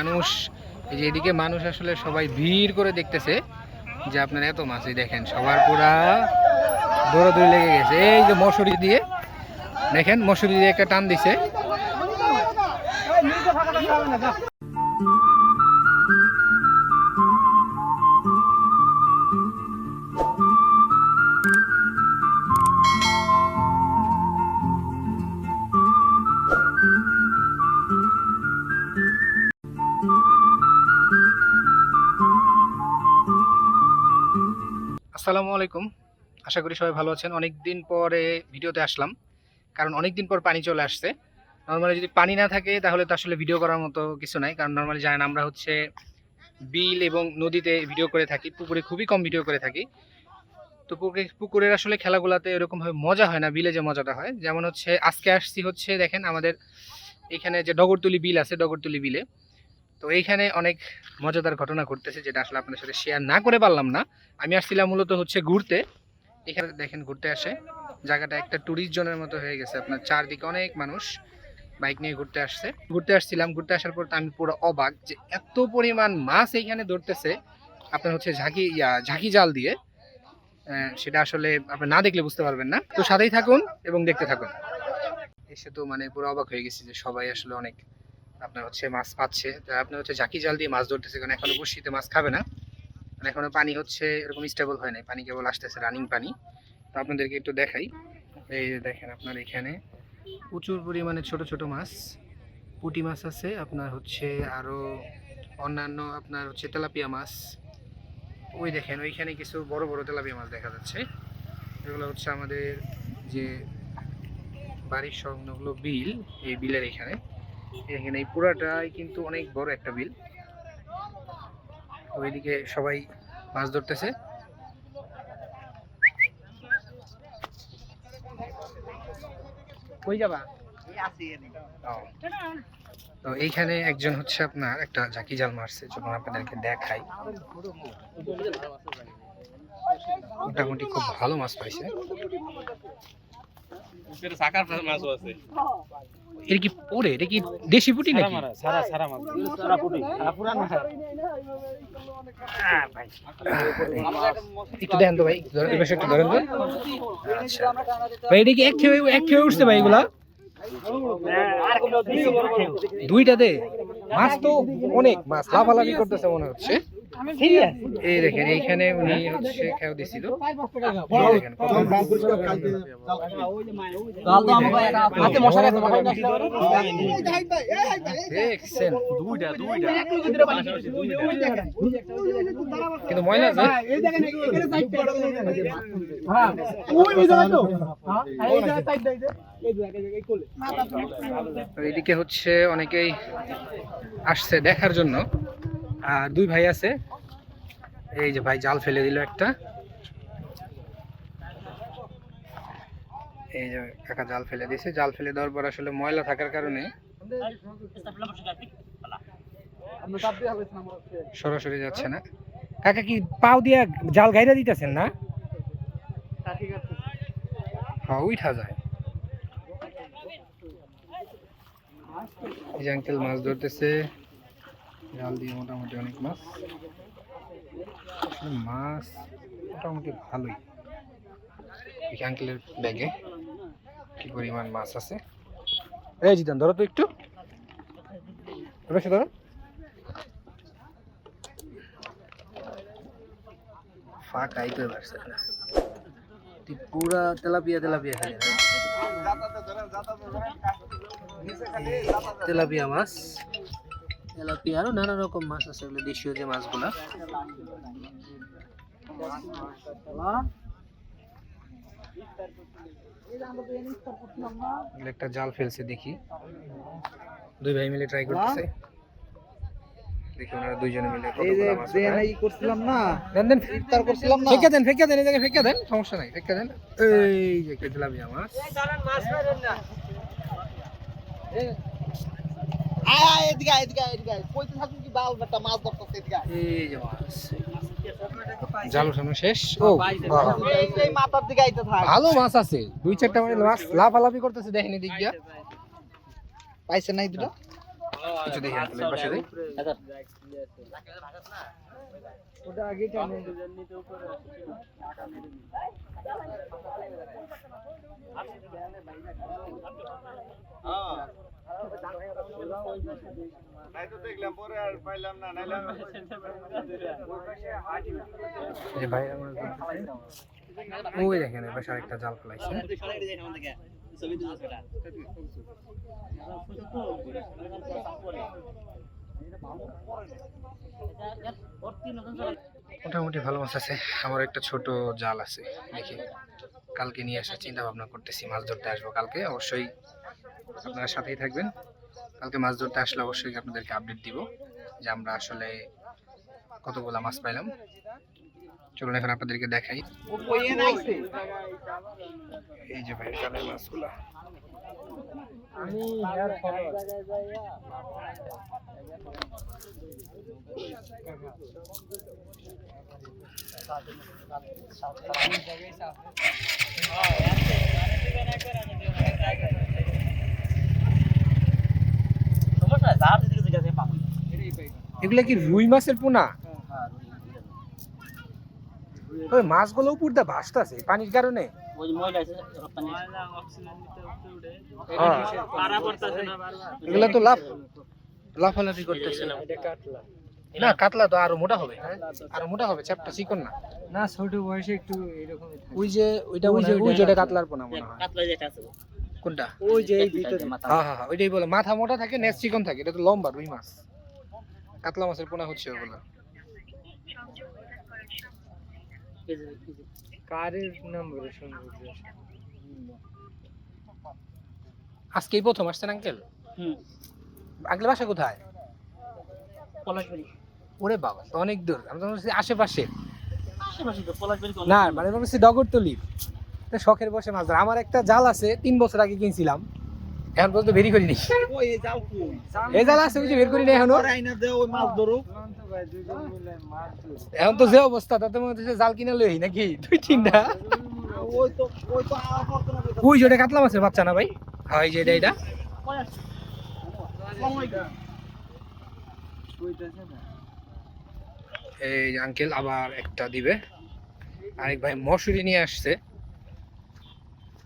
মানুষ, এই যে এদিকে মানুষ আসলে সবাই ভিড় করে দেখতেছে যে আপনার এত মাছই দেখেন, সবার পুরা দৌড়াদৌড়ি লেগে গেছে। এই যে মশুরি দিয়ে, দেখেন মশুরি দিয়ে একটা টান দিছে। আসসালামু আলাইকুম। আশা করি সবাই ভালো আছেন। অনেক দিন পরে ভিডিওতে আসলাম, কারণ অনেক দিন পর পানি চলে আসছে। নর্মালি যদি পানি না থাকে, তাহলে তো আসলে ভিডিও করার মতো কিছু নাই, কারণ নর্মালি জানেন আমরা হচ্ছে বিল এবং নদীতে ভিডিও করে থাকি, পুকুরে খুবই কম ভিডিও করে থাকি। তো পুকুরে, পুকুরের আসলে খেলাগুলোতে এরকমভাবে মজা হয় না, বিলে যে মজাটা হয়। যেমন হচ্ছে, আজকে আসছি হচ্ছে, দেখেন আমাদের এখানে যে ডগরতুলি বিল আছে, ডগরতুলি বিলে। তো এইখানে অনেক মজাদার ঘটনা ঘটতেছে যেটা আসলে আপনার সাথে শেয়ার না করে পারলাম না। আমি আসছিলাম মূলত হচ্ছে ঘুরতে। এখানে দেখেন ঘুরতে আসে। জায়গাটা একটা ট্যুরিস্ট জোনের মতো হয়ে গেছে। আপনার চারদিকে অনেক মানুষ বাইক নিয়ে ঘুরতে আসছে। ঘুরতে আসছিলাম। ঘুরতে আসার পর আমি পুরো অবাক যে এত পরিমাণ মাছ এইখানে ধরতেছে। আপনার হচ্ছে ঝাঁকি, ইয়া, ঝাঁকি জাল দিয়ে। সেটা আসলে আপনি না দেখলে বুঝতে পারবেন না। তো সাথেই থাকুন এবং দেখতে থাকুন। এসে তো মানে পুরো অবাক হয়ে গেছি যে সবাই আসলে অনেক আপনার হচ্ছে মাছ পাচ্ছে। তা আপনার হচ্ছে ঝাঁকি জাল দিয়ে মাছ ধরতেছে কারণ এখনও বসিতে মাছ খাবে না। মানে এখনও পানি হচ্ছে এরকম স্টেবল হয় নাই, পানি কেবল আসতেছে রানিং পানি। তো আপনাদেরকে একটু দেখাই। এই যে দেখেন আপনার এখানে প্রচুর পরিমাণে ছোট ছোট মাছ, পুঁটি মাছ আছে, আপনার হচ্ছে আরও অন্যান্য আপনার হচ্ছে তেলাপিয়া মাছ। ওই দেখেন, ওইখানে কিছু বড় বড় তেলাপিয়া মাছ দেখা যাচ্ছে। এগুলো হচ্ছে আমাদের যে বাড়ির সংলগ্ন বিল, এই বিলের এখানে। এখানে এই পুরাটাই কিন্তু অনেক বড় একটা বিল। ওইদিকে সবাই মাছ ধরতেছে। কই যাবা? তো এইখানে একজন হচ্ছে আপনার একটা ঝাঁকি জাল মারছে যখন আপনাদেরকে দেখাই। মোটামুটি খুব ভালো মাছ পাইছে। সাকার মাছও আছে। এটা কি এটা কি দেশি পুটি নাকি? সারা সারা মাছ। সারা পুটি। সারা পুরান মাছ। একটু দেন তো ভাই ধরেন, এবার একটু ধরেন তো। আচ্ছা। ভাই এটা কি এক খেয়ে এক খেয়ে উঠছে ভাই এগুলা? দুইটাতে মাছ তো অনেক মাছ লাফালাফি করতেছে মনে হচ্ছে। এই দেখেন এইখানে উনি হচ্ছে খেয়াল দিছিল। কিন্তু ময়লা আছে তো এদিকে হচ্ছে অনেকেই আসছে দেখার জন্য। দুই ভাই আছে। এই যে ভাই জাল ফেলে দিল একটা। এই যে কাকা জাল ফেলে দিয়েছে জাল ফেলে দেওয়ার পর আসলে ময়লা থাকার কারণে সরাসরি যাচ্ছে না। কাকা কি পাও দিয়া জাল গাইরা দিতেছেন না? হ্যাঁ উঠা যায়। এই আঙ্কেল মাছ ধরতেছে। জাল দিয়ে মোটামুটি অনেক মাছ। আসলে মাছ মোটামুটি ভালোই। এই আঙ্কেলের ব্যাগে কি পরিমাণ মাছ আছে? এই জিদান ধরো তো একটু। বেশি ধরো। ফাঁকাই পারছে না তুই পুরা তেলাপিয়া তেলাপিয়া খালি না? তেলাপিয়া মাছ। তেলাপিয়া আরও নানা রকম মাছ আছে এগুলো দেশীয় যে মাছগুলা। একটা জাল ফেলছে দেখি। দুই ভাই মিলে ট্রাই করতেছে। দেখি ওনারা দুইজনে মিলে। করছিলাম না দেন দেন ইফতার করছিলাম না। ফেকে দেন ফেকে দেন এই জায়গায় ফেকে দেন সমস্যা নাই ফেকে দেন। এই যে মাছ। এদিকে এদিকে এদিকে। কইতে থাকুন কি বাল বেটা মাছ ধরতেছে এদিকে এই যে মাছ জাল উঠানো শেষ? ও এই মাথার দিকে আইতে থাক। ভালো মাছ আছে। দুই চারটা মানে মাছ লাফালাফি করতেছে দেখেন এদিক দিয়া। পাইছে নাই দুটো? কিছু দেখি এর পাশে দেই এই যে ভাই আমার আরেকটা জাল ফেলাইছে। মোটামুটি ভালো মাছ আছে। আমার একটা ছোট জাল আছে, দেখি। কালকে নিয়ে আসার চিন্তা ভাবনা করতেছি, মাছ ধরতে আসব কালকে। অবশ্যই আপনারা সাথেই থাকবেন। কালকে মাছ ধরতে আসলে অবশ্যই আপনাদেরকে আপডেট দিব যে আমরা আসলে কতগুলা মাছ পাইলাম। চলুন এখন আপনাদেরকে দেখাই। এই যে ভাই মাছগুলা। এগুলা কি রুই মাছের পোনা? ওই মাছগুলো উপর দিয়ে ভাসতেছে পানির কারণে? হ্যাঁ। এগুলা তো লাফ লাফালাফি করতেছে। না কাতলা তো আরও মোটা হবে আরও মোটা হবে চ্যাপটা চিকন না। না ছোট বয়সে একটু এরকম ওই যে ওইটা ওই যে ওই যেটা কাতলার পোনা মনে হয়। কোনটা? ওই যে এই ভিতরে হ্যাঁ হ্যাঁ হ্যাঁ, ওইটাই বলে। মাথা মোটা থাকে নেস চিকন থাকে। এটা তো লম্বা রুই মাছ। কাতলা মাছের পোনা হচ্ছে ওগুলো। কারের নম্বরে আজকেই প্রথম আসছেন আঙ্কেল? আঙ্কেল বাসা কোথায়? ওরে বাবা অনেক দূর। আমি তো বলছি আশেপাশে। না মানে বলছি ডগরতলি তো শখের বসে মাছ ধরা। আমার একটা জাল আছে তিন বছর আগে কিনছিলাম। এখন পর্যন্ত বেরি করিনি। এই জাল আছে যে বের করিনি এখনও। এখন তো যে অবস্থা তাতে মনে হচ্ছে জাল কিনে লই নাকি? দুই তিনটা। ওই তো ওই তো আর করতে না ওই যে ওটা কাতলা মাছের বাচ্চা না ভাই? হ্যাঁ এই যে এটা এটা। এই আঙ্কেল আবার একটা দিবে। আরেক ভাই মশুরি নিয়ে আসছে মাছ ধরার জন্য আর দুজন আছে সুন্দর মতো হাতার দিয়া চলে যাবে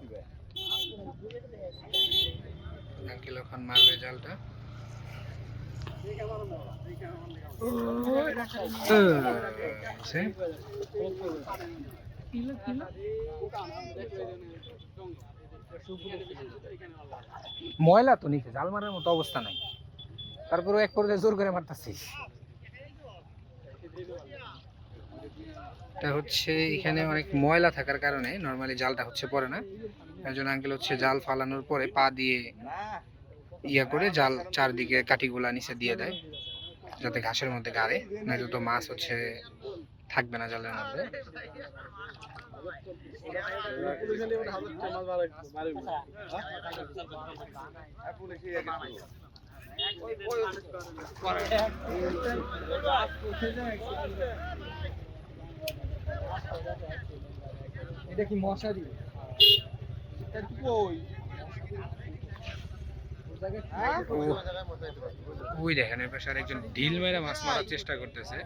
দিবে আঙ্কেল ওখান মারবে জালটা। ময়লা তো নিচে জাল মারার মতো অবস্থা নাই। তারপরে এক পর্যায়ে জোর করে মারতাছিস এটা হচ্ছে এখানে অনেক ময়লা থাকার কারণে নর্মালি জালটা হচ্ছে পড়ে না। এর জন্য আঙ্কেল হচ্ছে জাল ফালানোর পরে পা দিয়ে ইয়া করে জাল চারদিকে কাঠিগুলা নিচে দিয়ে দেয়, যাতে ঘাসের মধ্যে গাড়ে। নয়তো তো মাছ হচ্ছে থাকবে না জালের মধ্যে। এটা কি মশারি ওই দেখেন এর পাশে আরেকজন ঢিল মেরে মাছ মারার চেষ্টা করতেছে।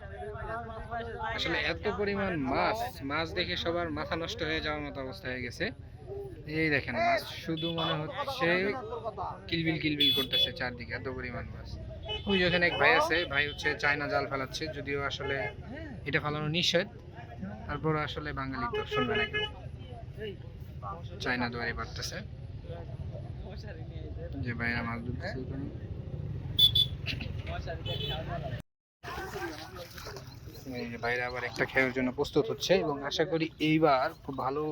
আসলে এত পরিমাণ মাছ মাছ দেখে সবার মাথা নষ্ট হয়ে যাওয়ার মতো অবস্থা হয়ে গেছে। এই দেখেন, মাছ শুধু মনে হচ্ছে কিলবিল কিলবিল করতেছে চারদিকে, এত পরিমাণ মাছ। ওই যেখানে এক ভাই আছে, ভাই হচ্ছে চায়না জাল ফেলাচ্ছে, যদিও আসলে এটা ফেলানো নিষেধ। তারপর আসলে বাঙালি তো শুনবে না কেউ। চায়না দুয়ারি পারতেছে। যে ভাইরা মাছ ধরতেছে বাইরে আবার একটা খেয়ার জন্য প্রস্তুত হচ্ছে এবং আশা করি এইবার খুব ভালো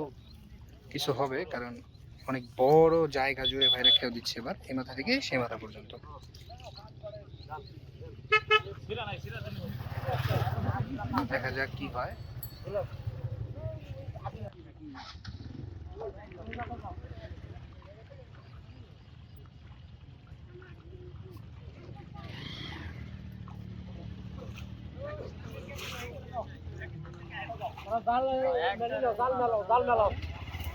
কিছু হবে, কারণ অনেক বড় জায়গা জুড়ে ভাইরা খেয়াল দিচ্ছে এবার, এই মাথা থেকে সেই মাথা পর্যন্ত। দেখা যাক কি হয়।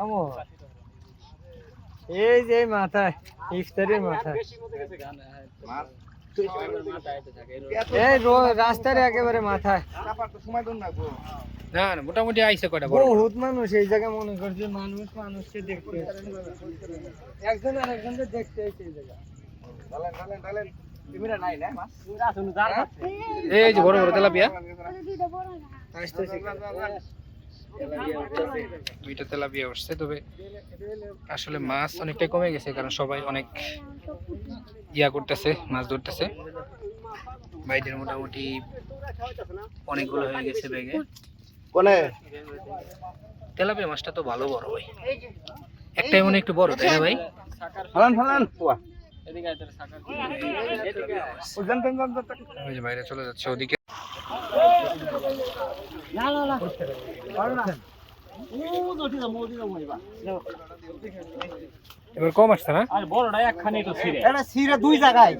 আমো। এই যে এই মাথায় ইফতারের মাথায়। এই রাস্তার একেবারে মাথায়। চাপার তো সময় দেন না না না মোটামুটি আইসে। বহুত মানুষ এই জায়গায় মনে করছে মানুষ মানুষকে দেখতে একজন আর একজনকে দেখতে এই জায়গায়। ডালেন ডালেন ডালেন তিমিরা নাই না? মাছ? এই যে বড় বড় তেলাপিয়া। আসতেছে। দুইটা তেলাপিয়া উঠছে তবে আসলে মাছ অনেকটাই কমে গেছে কারণ সবাই অনেক ইয়া করতেছে মাছ ধরতেছে। বাইরের মোটামুটি অনেকগুলো হয়ে গেছে ব্যাগে। কোনে? তেলাপিয়া মাছটা তো ভালো বড় ভাই। একটাই মনে একটু বড় তাই না ভাই? ফালান ফালান। বাইরে চলে যাচ্ছে ওদিকে। এবার কম আসছে না আর বড়টা একখানে তো ছিঁড়ে এটা সিরে দুই জায়গায়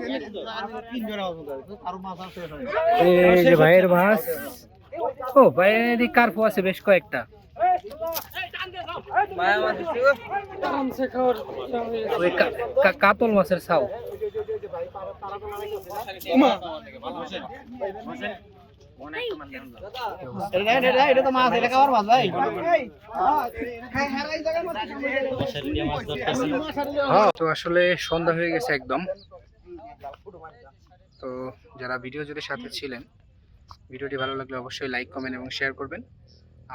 এই যে ভাইয়ের মাছ ও ভাইয়ের এদিকে কার্পো আছে বেশ কয়েকটা কাতল মাছের ছাও তো আসলে সন্ধ্যা হয়ে গেছে একদম। তো যারা ভিডিও জুড়ে সাথে ছিলেন ভিডিওটি ভালো লাগলে অবশ্যই লাইক কমেন্ট এবং শেয়ার করবেন।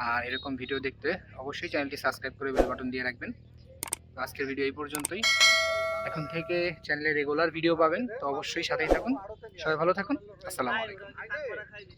আর এরকম ভিডিও দেখতে অবশ্যই চ্যানেলটি সাবস্ক্রাইব করে বেল বাটন দিয়ে রাখবেন। তো আজকের ভিডিও এই পর্যন্তই। এখন থেকে চ্যানেলে রেগুলার ভিডিও পাবেন, তো অবশ্যই সাথেই থাকুন। সবাই ভালো থাকুন। আসসালামু আলাইকুম।